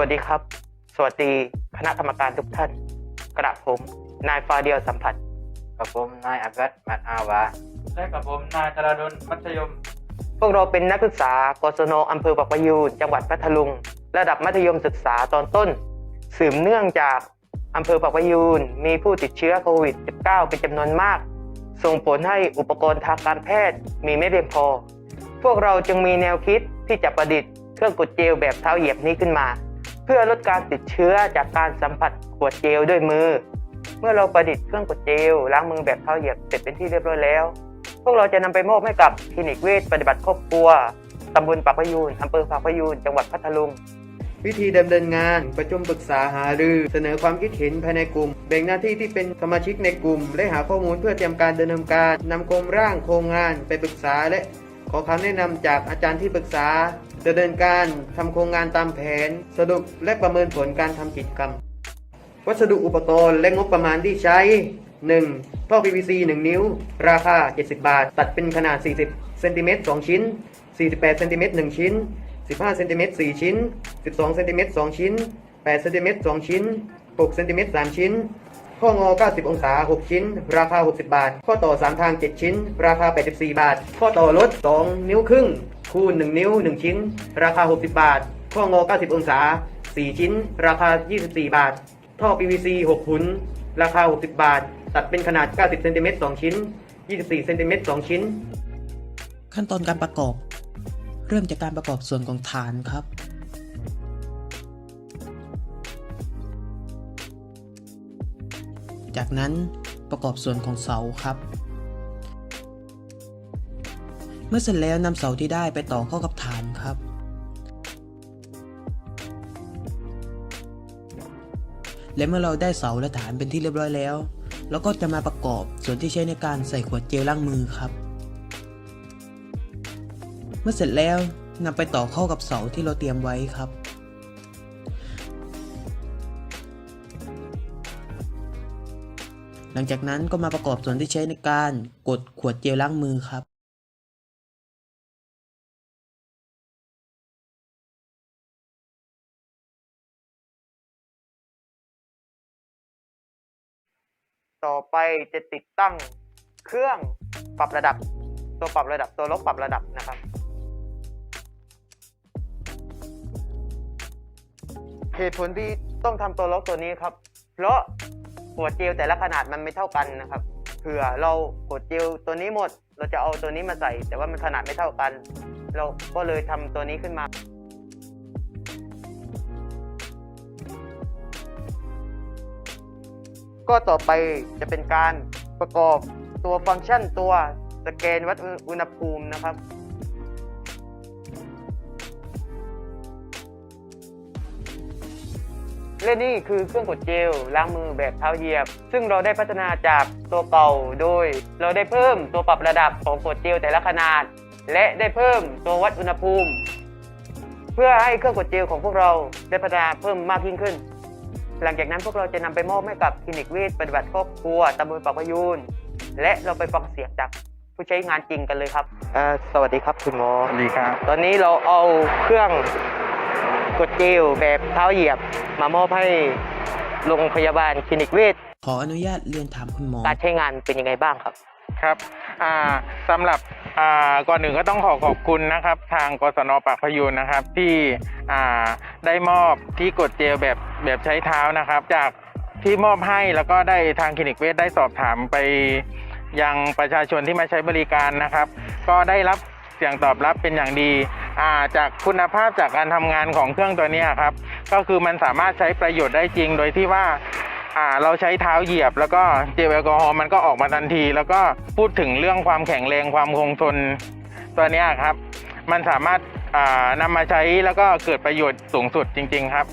วัสดีครับ สวัสดีคณะกรรมการทุกท่าน กระผม นายฟาเดียลสัมผัสกับผมนายอภิวัตมัดอาวาและกับผมนายจราดลมัธยม พวกเราเป็นนักศึกษากศนอำเภอปากพยูนจังหวัดพัทลุง ระดับมัธยมศึกษาตอนต้น สืบเนื่องจากอำเภอปากพยูนมีผู้ติดเชื้อโควิด -19 เป็นจำนวนมาก ส่งผลให้อุปกรณ์ทางการแพทย์มีไม่เพียงพอ พวกเราจึงมีแนวคิดที่จะประดิษฐ์เครื่องกดเจลแบบเท้าเหยียบนี้ขึ้นมา เพื่อลดการติดเชื้อจากการสัมผัสขวดเจลด้วยมือ เมื่อเราประดิษฐ์เครื่องกดเจลล้างมือแบบเท้าเหยียบเสร็จเป็นที่เรียบร้อยแล้ว พวกเราจะนำไปมอบให้กับคลินิกเวชปฏิบัติครอบครัวตำบลปากพยูนอำเภอปากพยูนจังหวัดพัทลุงวิธีดำเนินงานประชุมปรึกษาหารือ เสนอความคิดเห็นภายในกลุ่ม แบ่งหน้าที่ที่เป็นสมาชิกในกลุ่ม และหาข้อมูลเพื่อเตรียมการดำเนินการนำโครงร่างโครงงานไปปรึกษาและ ขอคำแนะนำจากอาจารย์ที่ปรึกษา ดำเนินการทำโครงงานตามแผน สรุปและประเมินผลการทำกิจกรรม วัสดุอุปกรณ์และงบประมาณที่ใช้ 1. ท่อ PVC 1 นิ้ว ราคา 70 บาท ตัดเป็นขนาด 40เซนติเมตร2ชิ้น 48เซนติเมตร1ชิ้น 15เซนติเมตร4ชิ้น 12เซนติเมตร2ชิ้น8เซนติเมตร2ชิ้น6เซนติเมตร3ชิ้น ข้องอ 90 องศา 6 ชิ้น ราคา 60 บาท ข้อต่อ 3 ทาง 7 ชิ้น ราคา 84 บาท ข้อต่อลด 2 นิ้วครึ่ง คูณ1นิ้ว 1 ชิ้น ราคา 60 บาท ข้องอ 90 องศา 4 ชิ้น ราคา 24 บาท ท่อ PVC 6หุนราคา 60 บาท ตัดเป็นขนาด 90เซนติเมตร2ชิ้น 24เซนติเมตร2ชิ้น ขั้นตอนการประกอบ เริ่มจากการประกอบส่วนของฐานครับจากนั้นประกอบส่วนของเสาครับ เมื่อเสร็จแล้วนำเสาที่ได้ไปต่อเข้ากับฐานครับ และเมื่อเราได้เสาและฐานเป็นที่เรียบร้อยแล้ว เราก็จะมาประกอบส่วนที่ใช้ในการใส่ขวดเจลล้างมือครับ เมื่อเสร็จแล้วนำไปต่อเข้ากับเสาที่เราเตรียมไว้ครับหลังจากนั้นก็มาประกอบส่วนที่ใช้ในการกดขวดเจลล้างมือครับ ต่อไปจะติดตั้งเครื่องปรับระดับ ตัวปรับระดับตัวลบปรับระดับนะครับ เหตุผลที่ต้องทำตัวล็อกตัวนี้ครับ เพราะขวดเจลแต่ละขนาดมันไม่เท่ากันนะครับเผื่อเราขวดเจลตัวนี้หมด เราจะเอาตัวนี้มาใส่ แต่ว่ามันขนาดไม่เท่ากัน เราก็เลยทำตัวนี้ขึ้นมา ก็ต่อไปจะเป็นการประกอบตัวฟังก์ชันตัวสแกนวัดอุณหภูมินะครับ และนี่คือเครื่องกดเจลล้างมือแบบเท้าเหยียบ ซึ่งเราได้พัฒนาจากตัวเก่าโดย เราได้เพิ่มตัวปรับระดับของกดเจลแต่ละขนาด และได้เพิ่มตัววัดอุณหภูมิ เพื่อให้เครื่องกดเจลของพวกเราได้พัฒนาเพิ่มมากยิ่งขึ้น หลังจากนั้นพวกเราจะนำไปมอบให้กับคลินิกเวชปฏิบัติครอบครัวตำบลปากพยูนและเราไปฟังเสียงจากผู้ใช้งานจริงกันเลยครับสวัสดีครับคุณหมอสวัสดีครับ ตอนนี้เราเอาเครื่องกดเจลแบบเท้าเหยียบ มามอบให้โรงพยาบาลคลินิกเวชขออนุญาตเรียนถามคุณหมอการใช้งานเป็นยังไงบ้างครับครับอ่าสำหรับอ่า ก่อนหนึ่งก็ต้องขอขอบคุณนะครับ ทางกศนปากพยูนนะครับ ที่ได้มอบที่กดเจลแบบแบบใช้เท้านะครับ จากที่มอบให้แล้วก็ได้ทางคลินิกเวชได้สอบถามไปยังประชาชนที่มาใช้บริการนะครับ ก็ได้รับเสียงตอบรับเป็นอย่างดีาจากคุณภาพจากการทำงานของเครื่องตัวนี้ครับ ก็คือมันสามารถใช้ประโยชน์ได้จริง โดยที่ว่า อ่าเราใช้เท้าเหยียบ แล้วก็เจลแอลกอฮอล์มันก็ออกมาทันที แล้วก็พูดถึงเรื่องความแข็งแรงความคงทนตัวนี้ครับ มันสามารถอ่านำมาใช้แล้วก็เกิดประโยชน์สูงสุดจริง ๆ ครับ